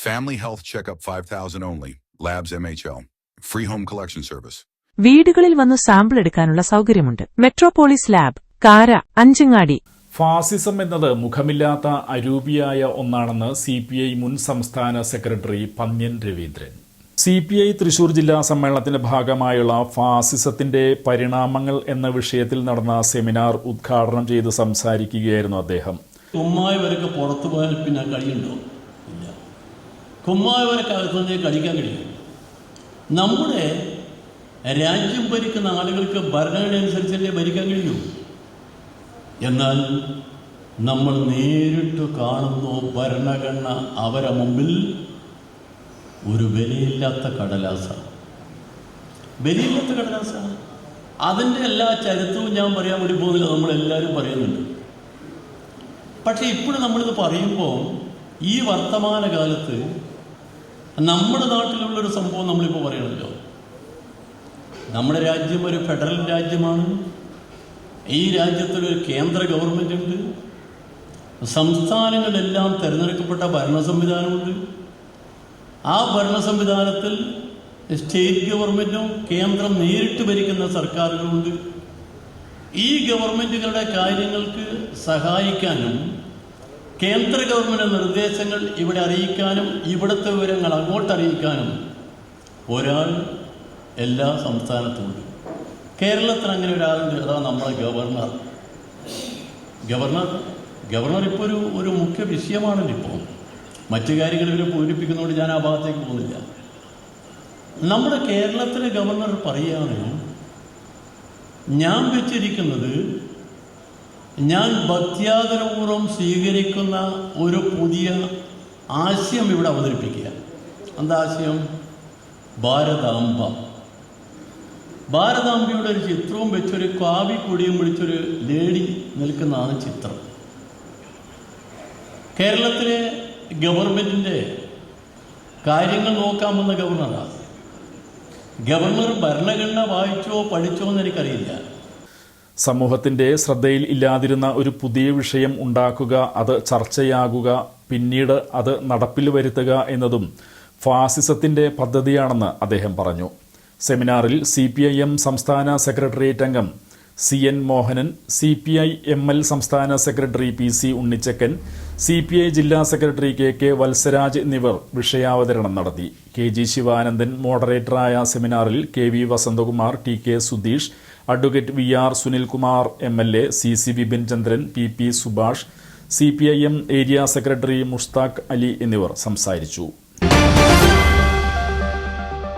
Family health checkup 5000 only. Labs MHL. Free home collection service. വീടുകളിൽ വന്ന് sample എടുക്കാനുള്ള സൗകര്യമുണ്ട് മെട്രോപോളിസ് ലാബ് കാര അഞ്ചങ്ങാടി ഫാസിസം എന്നത് മുഖമില്ലാത്ത അരൂപിയായ ഒന്നാണെന്ന് സി പി ഐ മുൻ സംസ്ഥാന secretary Pannyan Raveendran C P I Thrissur ജില്ലാ സമ്മേളനത്തിന്റെ ഭാഗമായുള്ള ഫാസിസത്തിന്റെ പരിണാമങ്ങൾ എന്ന വിഷയത്തിൽ നടന്ന സെമിനാർ ഉദ്ഘാടനം ചെയ്ത് സംസാരിക്കുകയായിരുന്നു അദ്ദേഹം പുറത്തു പോയാൽ പിന്നെ കഴിയുണ്ടോ ഇല്ല കുമ്മായവരൊക്കെ തന്നെ കളിക്കാൻ കഴിയും. നമ്മുടെ രാജ്യം ഭരിക്കുന്ന ആളുകൾക്ക് ഭരണഘടന അനുസരിച്ചല്ലേ ഭരിക്കാൻ കഴിയൂ? എന്നാൽ നമ്മൾ നേരിട്ട് കാണുന്നു ഭരണഘടന അവരെ മുമ്പിൽ ഒരു വിലയില്ലാത്ത കടലാസാണ്. വിലയില്ലാത്ത കടലാസാണ്. അതിന്റെ എല്ലാ ചരിത്രവും ഞാൻ പറയാൻ വേണ്ടി പോകുന്നില്ല നമ്മളെല്ലാവരും പറയുന്നുണ്ട്. പക്ഷേ ഇപ്പോഴും നമ്മളിത് പറയുമ്പോൾ ഈ വർത്തമാന കാലത്ത് നമ്മുടെ നാട്ടിലുള്ളൊരു സംഭവം നമ്മളിപ്പോൾ പറയണല്ലോ. നമ്മുടെ രാജ്യം ഒരു ഫെഡറൽ രാജ്യമാണ്. ഈ രാജ്യത്തൊരു കേന്ദ്ര ഗവൺമെന്റ് ഉണ്ട് സംസ്ഥാനങ്ങളിലെല്ലാം തിരഞ്ഞെടുക്കപ്പെട്ട ഭരണ സംവിധാനമുണ്ട് ആ ഭരണ സംവിധാനത്തിൽ സ്റ്റേറ്റ് ഗവൺമെന്റും കേന്ദ്രം നേരിട്ട് ഭരിക്കുന്ന സർക്കാരുകളുണ്ട്. ഈ ഗവൺമെന്റുകളുടെ കാര്യങ്ങൾക്ക് സഹായിക്കാനും കേന്ദ്ര ഗവൺമെന്റ് നിർദ്ദേശങ്ങൾ ഇവിടെ അറിയിക്കാനും ഇവിടുത്തെ വിവരങ്ങൾ അങ്ങോട്ട് അറിയിക്കാനും ഒരാൾ എല്ലാ സംസ്ഥാനത്തുമുണ്ട്. കേരളത്തിൽ അങ്ങനെ ഒരാളുണ്ട്. അതാ നമ്മളെ ഗവർണർ. ഗവർണർ ഗവർണർ ഇപ്പോൾ ഒരു ഒരു മുഖ്യ വിഷയമാണല്ലോ ഇപ്പോൾ മറ്റു കാര്യങ്ങൾ ഇവരെ പൂരിപ്പിക്കുന്നതുകൊണ്ട് ഞാൻ ആ ഭാഗത്തേക്ക് പോകുന്നില്ല. നമ്മുടെ കേരളത്തിലെ ഗവർണർ പറയുകയാണ് ഞാൻ വെച്ചിരിക്കുന്നത് ഞാൻ ഭക്തിയാദരപൂർവം സ്വീകരിക്കുന്ന ഒരു പുതിയ ആശയം ഇവിടെ അവതരിപ്പിക്കുക. എന്താ ആശയം? ഭാരതാംബ. ഭാരതാംബയുടെ ഒരു ചിത്രവും വെച്ചൊരു കാവി കൊടിയും പിടിച്ചൊരു ലേഡി നിൽക്കുന്നതാണ് ചിത്രം. കേരളത്തിലെ ഗവൺമെന്റിന്റെ കാര്യങ്ങൾ നോക്കാമെന്ന ഗവർണറാണ് ഗവർണർ ഭരണഘടന വായിച്ചോ പഠിച്ചോ എന്ന് എനിക്കറിയില്ല. സമൂഹത്തിന്റെ ശ്രദ്ധയിൽ ഇല്ലാതിരുന്ന ഒരു പുതിയ വിഷയം ഉണ്ടാക്കുക അത് ചർച്ചയാകുക പിന്നീട് അത് നടപ്പിൽ വരുത്തുക എന്നതും ഫാസിസത്തിന്റെ പദ്ധതിയാണെന്ന് അദ്ദേഹം പറഞ്ഞു. സെമിനാറിൽ സി സംസ്ഥാന സെക്രട്ടേറിയറ്റ് അംഗം C N Mohanan C P I M L സംസ്ഥാന secretary P C Unnichakkan C P I ജില്ലാ സെക്രട്ടറി കെ കെ വത്സരാജ് എന്നിവർ വിഷയാവതരണം നടത്തി. കെ ജി ശിവാനന്ദൻ മോഡറേറ്ററായ സെമിനാറിൽ K V Vasanthakumar T K Sudheesh advocate V R Sunilkumar M L A C C Bipin Chandran P P Subhash C P I M area secretary Mushtaq Ali എന്നിവർ സംസാരിച്ചു.